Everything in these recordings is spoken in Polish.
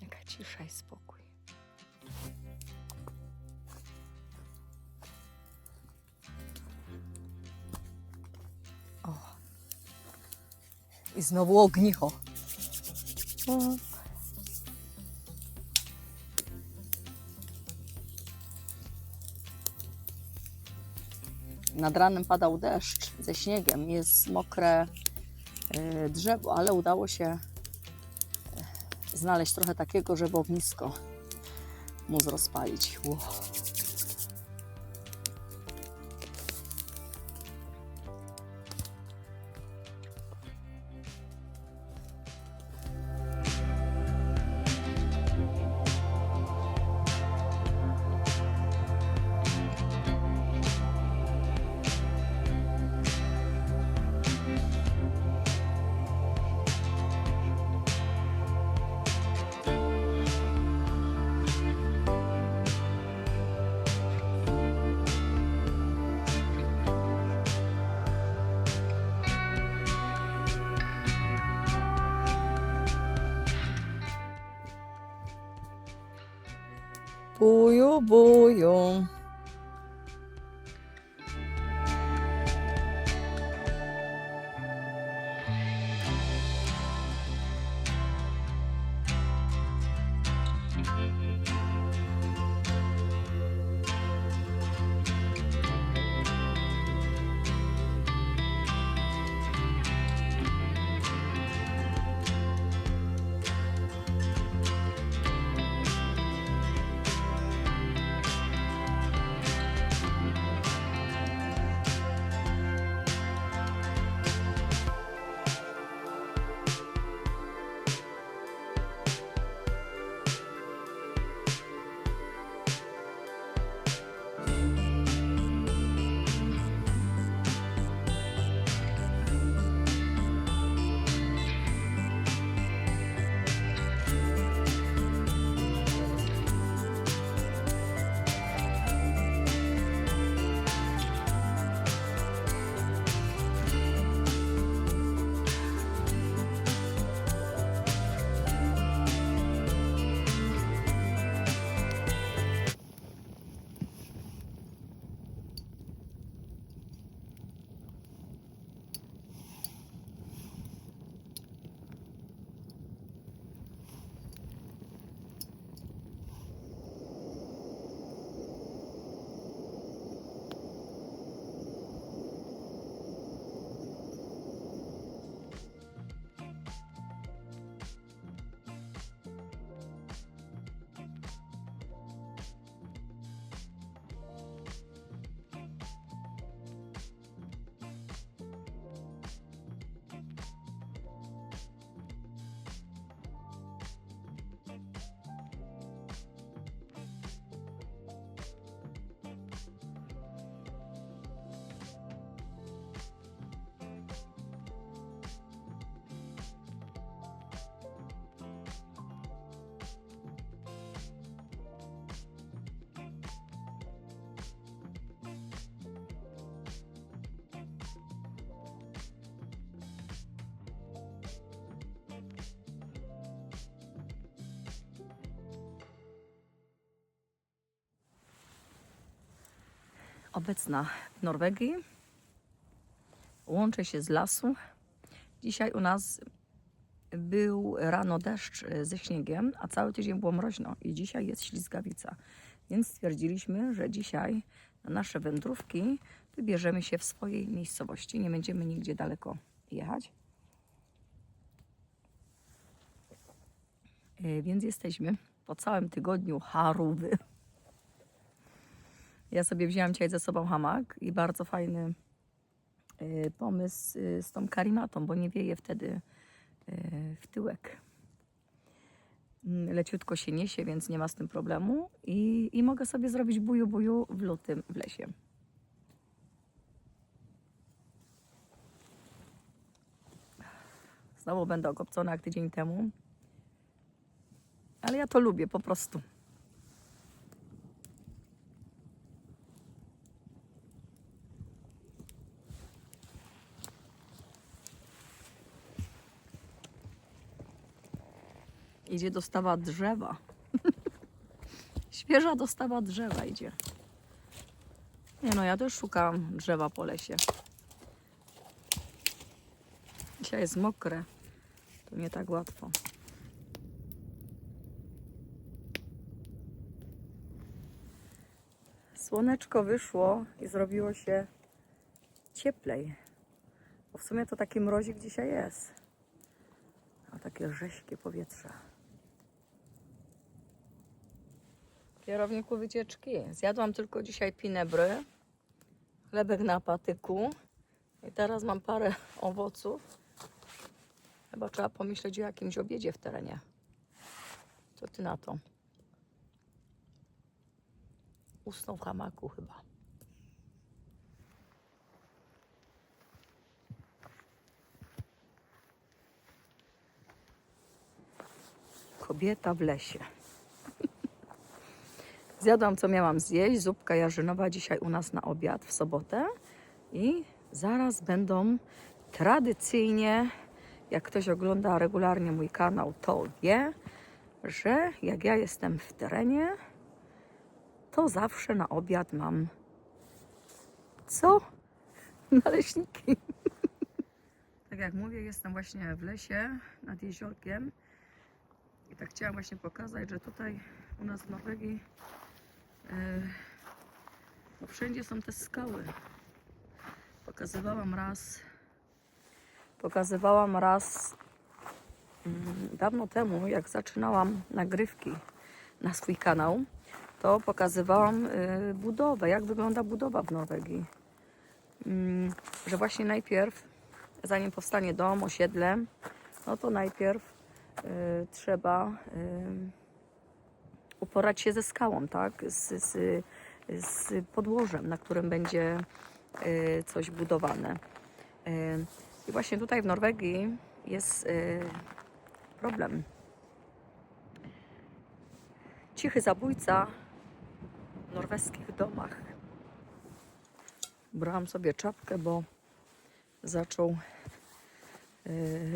Jaka cisza i spokój. O. I znowu ognicho. O. Nad ranem padał deszcz ze śniegiem, jest mokre y, drzewo, ale udało się znaleźć trochę takiego, żeby ognisko móc rozpalić. Wow. Buju, buju. Obecna w Norwegii. Łączę się z lasu. Dzisiaj u nas był rano deszcz ze śniegiem, a cały tydzień było mroźno i dzisiaj jest ślizgawica. Więc stwierdziliśmy, że dzisiaj na nasze wędrówki wybierzemy się w swojej miejscowości. Nie będziemy nigdzie daleko jechać. E, Więc jesteśmy po całym tygodniu Harówy. Ja sobie wzięłam dzisiaj ze sobą hamak i bardzo fajny y, pomysł y, z tą karimatą, bo nie wieje wtedy y, w tyłek. Mm, Leciutko się niesie, więc nie ma z tym problemu i, i mogę sobie zrobić buju buju w lutym w lesie. Znowu będę okopcona jak tydzień temu. Ale ja to lubię po prostu. Idzie dostawa drzewa. Świeża dostawa drzewa idzie. Nie no, ja też szukałam drzewa po lesie. Dzisiaj jest mokre. To nie tak łatwo. Słoneczko wyszło i zrobiło się cieplej. Bo w sumie to taki mrozik dzisiaj jest. A takie rześkie powietrze. Kierowniku wycieczki. Zjadłam tylko dzisiaj pinebry, chlebek na patyku i teraz mam parę owoców. Chyba trzeba pomyśleć o jakimś obiedzie w terenie. Co ty na to? Usnął w hamaku chyba. Kobieta w lesie. Zjadłam, co miałam zjeść. Zupka jarzynowa dzisiaj u nas na obiad w sobotę. I zaraz będą tradycyjnie, jak ktoś ogląda regularnie mój kanał, to wie, że jak ja jestem w terenie, to zawsze na obiad mam co? Naleśniki. tak jak mówię, jestem właśnie w lesie nad jeziorkiem. I tak chciałam właśnie pokazać, że tutaj u nas w Norwegii e, no wszędzie są te skały. Pokazywałam raz, pokazywałam raz mm, dawno temu, jak zaczynałam nagrywki na swój kanał, to pokazywałam y, budowę, jak wygląda budowa w Norwegii. Mm, Że właśnie najpierw, zanim powstanie dom, osiedle, no to najpierw y, trzeba y, uporać się ze skałą, tak? Z, z, z podłożem, na którym będzie y, coś budowane. Y, I właśnie tutaj w Norwegii jest y, problem. Cichy zabójca w norweskich domach. Brałam sobie czapkę, bo zaczął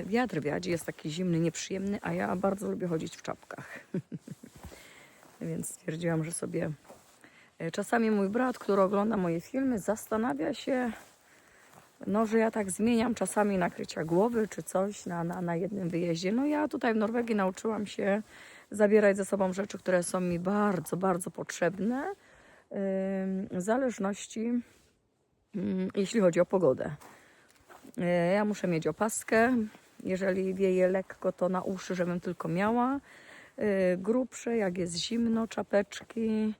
wiatr wiać. Jest taki zimny, nieprzyjemny, a ja bardzo lubię chodzić w czapkach. Więc stwierdziłam, że sobie. y, Czasami mój brat, który ogląda moje filmy, zastanawia się, no, że ja tak zmieniam czasami nakrycia głowy czy coś na, na, na jednym wyjeździe. No ja tutaj w Norwegii nauczyłam się zabierać ze sobą rzeczy, które są mi bardzo, bardzo potrzebne w zależności, ym, jeśli chodzi o pogodę. Y, Ja muszę mieć opaskę. Jeżeli wieje lekko, to na uszy, żebym tylko miała. Y, Grubsze, jak jest zimno, czapeczki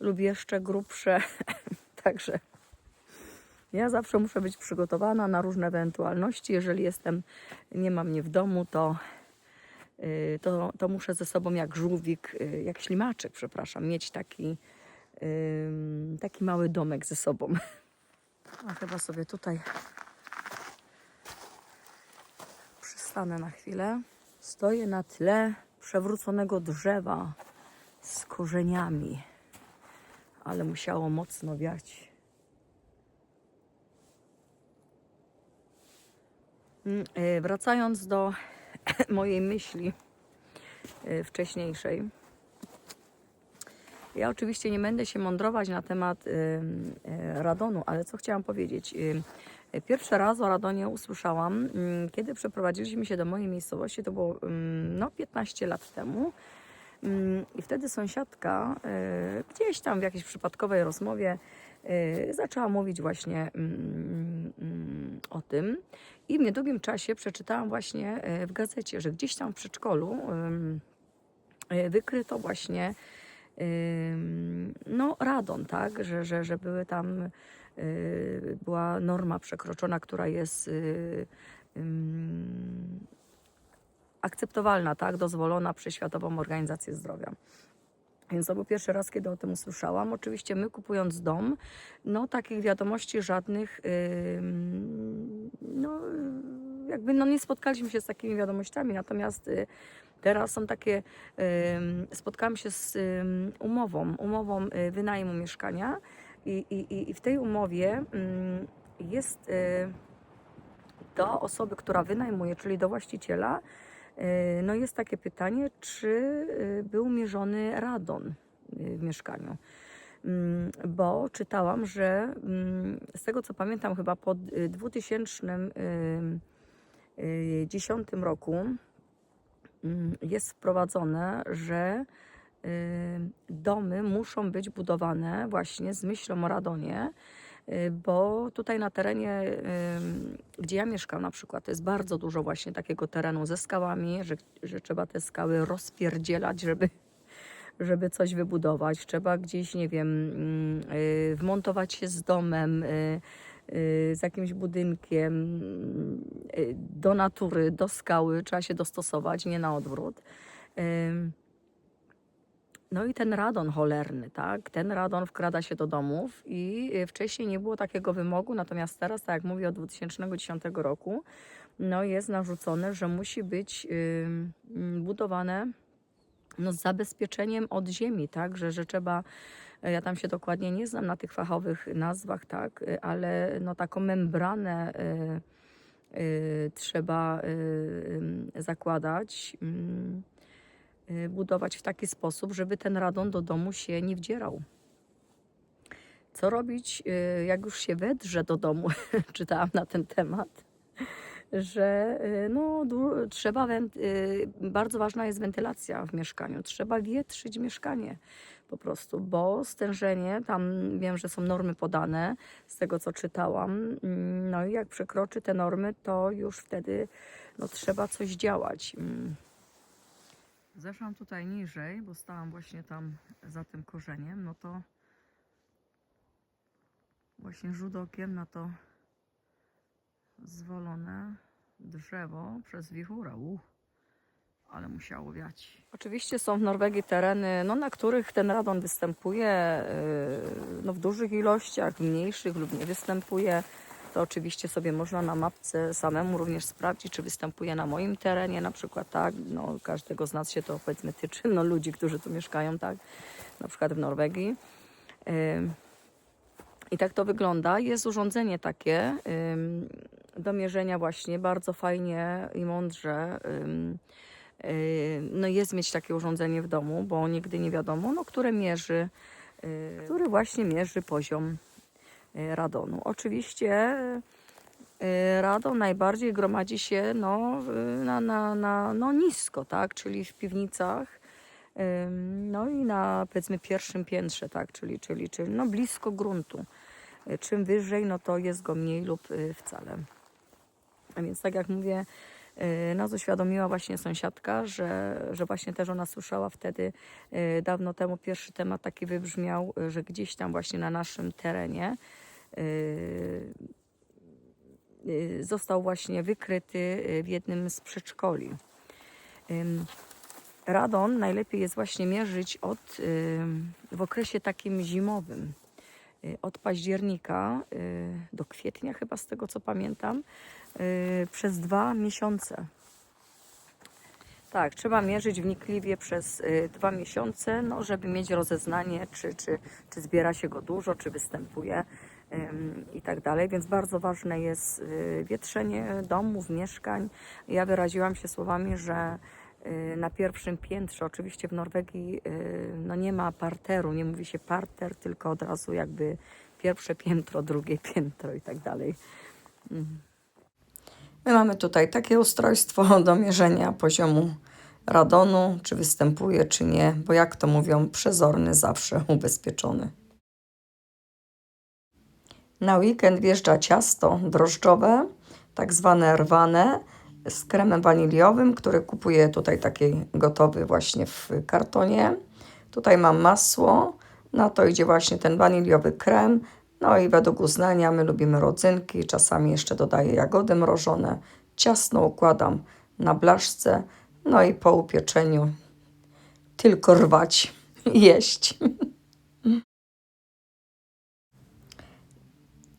lub jeszcze grubsze. Także ja zawsze muszę być przygotowana na różne ewentualności. Jeżeli jestem, nie mam mnie w domu, to, y, to, to muszę ze sobą jak żółwik, y, jak ślimaczek, przepraszam, mieć taki, taki mały domek ze sobą. A chyba sobie tutaj przystanę na chwilę. Stoję na tle przewróconego drzewa z korzeniami, ale musiało mocno wiać. Mm, e, Wracając do mojej myśli e, wcześniejszej. Ja oczywiście nie będę się mądrować na temat e, radonu, ale co chciałam powiedzieć. Pierwszy raz o radonie usłyszałam, kiedy przeprowadziliśmy się do mojej miejscowości, to było no, 15 lat temu. I wtedy sąsiadka e, gdzieś tam w jakiejś przypadkowej rozmowie e, zaczęła mówić właśnie o tym. I w niedługim czasie przeczytałam właśnie w gazecie, że gdzieś tam w przedszkolu wykryto właśnie no, radon, tak, że, że, że były tam, y, była norma przekroczona, która jest y, akceptowalna, tak, dozwolona przez Światową Organizację Zdrowia. Więc to był pierwszy raz, kiedy o tym usłyszałam. Oczywiście my kupując dom, no takich wiadomości żadnych, no jakby no nie spotkaliśmy się z takimi wiadomościami, natomiast y, teraz są takie, spotkałam się z umową, umową y, wynajmu mieszkania i, i, i w tej umowie ym, jest y, do osoby, która wynajmuje, czyli do właściciela, E, No jest takie pytanie, czy y, był mierzony radon y, w mieszkaniu. Mm, Bo czytałam, że mm, z tego co pamiętam, chyba po y, 2010 roku mm, jest wprowadzone, że y, domy muszą być budowane właśnie z myślą o radonie, y, bo tutaj na terenie, y, gdzie ja mieszkam na przykład, jest bardzo dużo właśnie takiego terenu ze skałami, że, że trzeba te skały rozpierdzielać, żeby, żeby coś wybudować. Trzeba gdzieś, nie wiem, mm, wmontować się z domem, z jakimś budynkiem y, do natury, do skały. Trzeba się dostosować, nie na odwrót. No i ten radon cholerny, tak? Ten radon wkrada się do domów i y, wcześniej nie było takiego wymogu, natomiast teraz, tak jak mówię, od 2010 roku, no jest narzucone, że musi być budowane no, z zabezpieczeniem od ziemi, tak? Że, że trzeba, ja tam się dokładnie nie znam na tych fachowych nazwach, tak? Y, Ale no taką membranę y, y, trzeba y, y, zakładać. mm, y, budować w taki sposób, żeby ten radon do domu się nie wdzierał. Co robić, y, jak już się wedrze do domu? Czytałam na ten temat, że y, no, trzeba, bardzo ważna jest wentylacja w mieszkaniu. Trzeba wietrzyć mieszkanie po prostu, bo stężenie, tam wiem, że są normy podane z tego, co czytałam. Mm, No i jak przekroczy te normy, to już wtedy no, trzeba coś działać. Mm. Zeszłam tutaj niżej, bo stałam właśnie tam za tym korzeniem, no to właśnie rzut okiem na to zwolone drzewo przez wichura. Uh, ale musiało wiać. Oczywiście są w Norwegii tereny, no, na których ten radon występuje yy, no, w dużych ilościach, w mniejszych lub nie występuje. To oczywiście sobie można na mapce samemu również sprawdzić, czy występuje na moim terenie, na przykład tak, no każdego z nas się to powiedzmy tyczy, no ludzi, którzy tu mieszkają, tak, na przykład w Norwegii. Ym, I tak to wygląda. Jest urządzenie takie ym, do mierzenia właśnie, bardzo fajnie i mądrze. Y, No jest mieć takie urządzenie w domu, bo nigdy nie wiadomo, no, które mierzy, y, który właśnie mierzy poziom y, radonu. Oczywiście radon najbardziej gromadzi się no, na, na, na, no nisko, tak, czyli w piwnicach. No i na powiedzmy pierwszym piętrze, tak, czyli, czyli, czyli no blisko gruntu. Czym wyżej, no to jest go mniej lub wcale. A więc tak jak mówię, nas uświadomiła właśnie sąsiadka, że, że właśnie też ona słyszała wtedy y, dawno temu pierwszy temat taki wybrzmiał, y, że gdzieś tam właśnie na naszym terenie y, y, został właśnie wykryty y, w jednym z przedszkoli. Radon najlepiej jest właśnie mierzyć od, w okresie takim zimowym. Y, Od października y, do kwietnia, chyba z tego co pamiętam, y, przez dwa miesiące. Tak, trzeba mierzyć wnikliwie przez dwa miesiące, no, żeby mieć rozeznanie, czy, czy, czy zbiera się go dużo, czy występuje i tak dalej. Więc bardzo ważne jest wietrzenie domów, mieszkań. Ja wyraziłam się słowami, że na pierwszym piętrze, oczywiście w Norwegii y, no nie ma parteru, nie mówi się parter, tylko od razu jakby pierwsze piętro, drugie piętro i tak dalej. My mamy tutaj takie ustrojstwo do mierzenia poziomu radonu, czy występuje, czy nie, bo jak to mówią, przezorny zawsze ubezpieczony. Na weekend wjeżdża ciasto drożdżowe, tak zwane rwane, z kremem waniliowym, który kupuję tutaj taki gotowy właśnie w kartonie. Tutaj mam masło, na to idzie właśnie ten waniliowy krem. No i według uznania my lubimy rodzynki, czasami jeszcze dodaję jagody mrożone. Ciasno układam na blaszce, no i po upieczeniu tylko rwać jeść.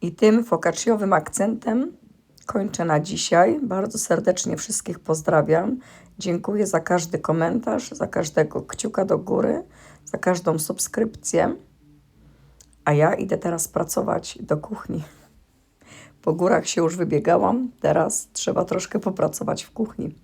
I tym focacciowym akcentem kończę na dzisiaj. Bardzo serdecznie wszystkich pozdrawiam. Dziękuję za każdy komentarz, za każdego kciuka do góry, za każdą subskrypcję. A ja idę teraz pracować do kuchni. Po górach się już wybiegałam, teraz trzeba troszkę popracować w kuchni.